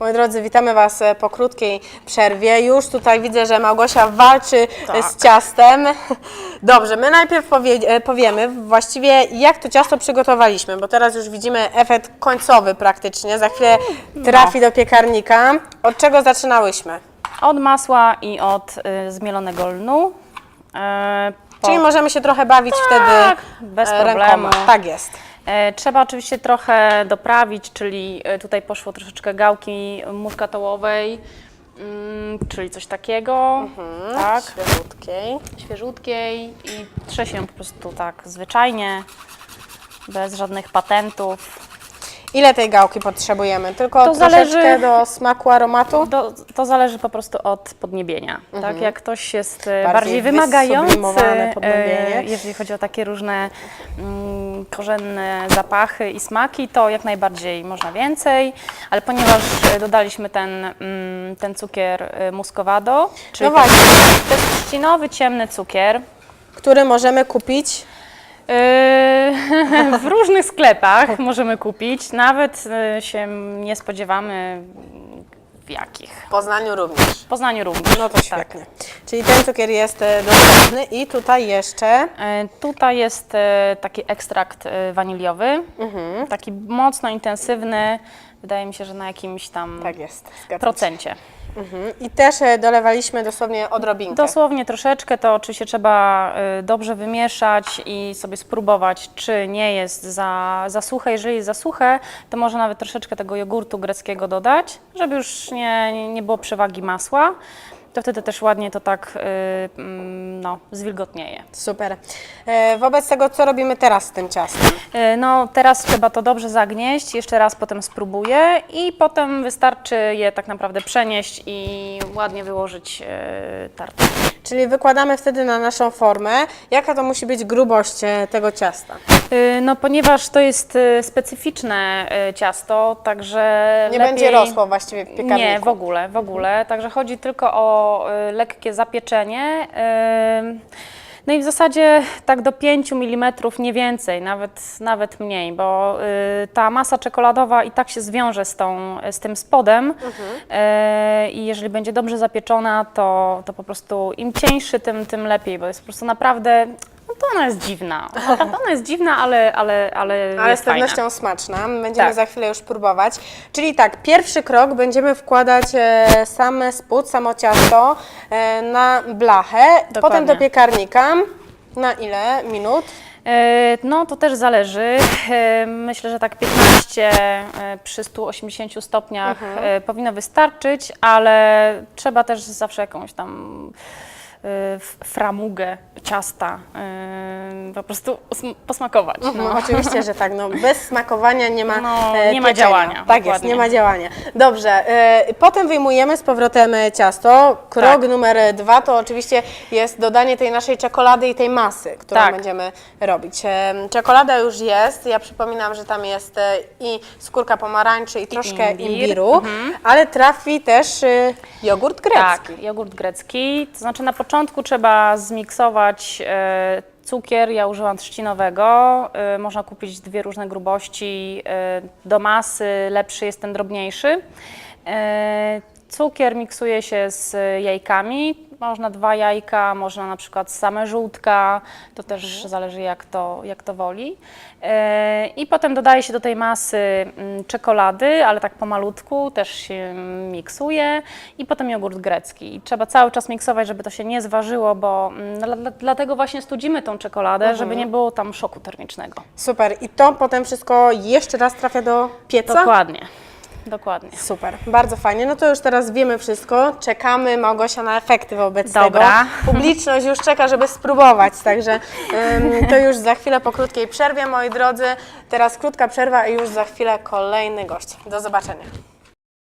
Moi drodzy, witamy Was e, po krótkiej przerwie. Już tutaj widzę, że Małgosia walczy e, Tak. z ciastem. Dobrze, my najpierw powie, e, powiemy właściwie, jak to ciasto przygotowaliśmy, bo teraz już widzimy efekt końcowy praktycznie. Za chwilę No. trafi do piekarnika. Od czego zaczynałyśmy? Od masła i od y, zmielonego lnu. Po- Czyli możemy się trochę bawić Tak, wtedy bez e, problemu. rękoma. Tak jest. e, trzeba oczywiście trochę doprawić, czyli e, tutaj poszło troszeczkę gałki muszkatołowej, mm, czyli coś takiego, tak, Świeżutkiej. świeżutkiej i trzecie ją po prostu tak zwyczajnie, bez żadnych patentów. Ile tej gałki potrzebujemy? Tylko To troszeczkę zależy- do smaku, aromatu? Do, to zależy po prostu od podniebienia. Tak? Jak ktoś jest e, Bardziej bardziej, wymagający, wysublimowane podniebienie. e, jeżeli chodzi o takie różne mm, korzenne zapachy i smaki, to jak najbardziej można więcej, ale ponieważ e, dodaliśmy ten, mm, ten cukier e, muscovado, czyli No właśnie. to jest trzcinowy, ciemny cukier, Który możemy kupić w różnych sklepach możemy kupić, nawet yy, się nie spodziewamy w jakich. w Poznaniu również. W Poznaniu również. No to tak. świetnie. Czyli ten cukier jest e, dostępny i tutaj jeszcze E, Tutaj jest e, taki ekstrakt e, waniliowy, Mhm. taki mocno intensywny, wydaje mi się, że na jakimś tam tak jest. zgadzam się. procencie. Mhm. I też e, dolewaliśmy dosłownie odrobinkę. Dosłownie troszeczkę, to oczywiście trzeba e, dobrze wymieszać i sobie spróbować, czy nie jest za, za suche. Jeżeli jest za suche, to może nawet troszeczkę tego jogurtu greckiego dodać, żeby już nie, nie- nie było przewagi masła. To wtedy też ładnie to tak mm, no, zwilgotnieje. Super. E, wobec tego, co robimy teraz z tym ciastem? E, No teraz trzeba to dobrze zagnieść, jeszcze raz potem spróbuję i potem wystarczy je tak naprawdę przenieść i ładnie wyłożyć e, tartę. Czyli wykładamy wtedy na naszą formę. Jaka to musi być grubość e, tego ciasta? No ponieważ to jest specyficzne ciasto, także Nie lepiej... będzie rosło właściwie w piekarniku. Nie, w ogóle, w ogóle. Także chodzi tylko o e, lekkie zapieczenie. e, No i w zasadzie tak do 5 mm, nie więcej, nawet, nawet mniej, bo y, ta masa czekoladowa i tak się zwiąże z, tą, z tym spodem e, i jeżeli będzie dobrze zapieczona, to, to po prostu im cieńszy, tym, tym lepiej, bo jest po prostu naprawdę, to ona jest dziwna. Ona jest dziwna, ale, ale, ale, Ale jest z pewnością fajna. smaczna. Będziemy Tak. za chwilę już próbować. Czyli tak, pierwszy krok będziemy wkładać e, sam spód, samo ciasto e, na blachę, potem Dokładnie. do piekarnika. Na ile minut? E, No to też zależy. E, Myślę, że tak 15 e, przy 180 stopniach e, powinno wystarczyć, ale trzeba też zawsze jakąś tam framugę ciasta e, po prostu sm- posmakować. No. No. oczywiście, że tak. No, bez smakowania nie ma, No, e, nie ma działania, Tak jest, dokładnie. nie ma działania. Dobrze, e, potem wyjmujemy z powrotem e, ciasto. Krok Tak. numer dwa to oczywiście jest dodanie tej naszej czekolady i tej masy, którą Tak. będziemy robić. E, Czekolada już jest. Ja przypominam, że tam jest i skórka pomarańczy i troszkę imbir. Mhm. imbiru, ale trafi też jogurt grecki. Tak, jogurt grecki. To znaczy na początku trzeba zmiksować e, cukier, ja użyłam trzcinowego. E, można kupić dwie różne grubości. E, do masy lepszy jest ten drobniejszy. Cukier miksuje się z jajkami. Można dwa jajka, można na przykład same żółtka, to też zależy jak to, jak to woli. E, I potem dodaje się do tej masy mm, czekolady, ale tak pomalutku, też się miksuje i potem jogurt grecki. I trzeba cały czas miksować, żeby to się nie zważyło, bo mm, dla, dla, dlatego właśnie studzimy tą czekoladę, żeby nie było tam szoku termicznego. Super. I to potem wszystko jeszcze raz trafia do pieca? Dokładnie, dokładnie. Super, bardzo fajnie. No to już teraz wiemy wszystko. Czekamy, Małgosia, na efekty wobec Dobra. tego. Publiczność już czeka, żeby spróbować, także ym, to już za chwilę po krótkiej przerwie, moi drodzy. Teraz krótka przerwa i już za chwilę kolejny gość. Do zobaczenia.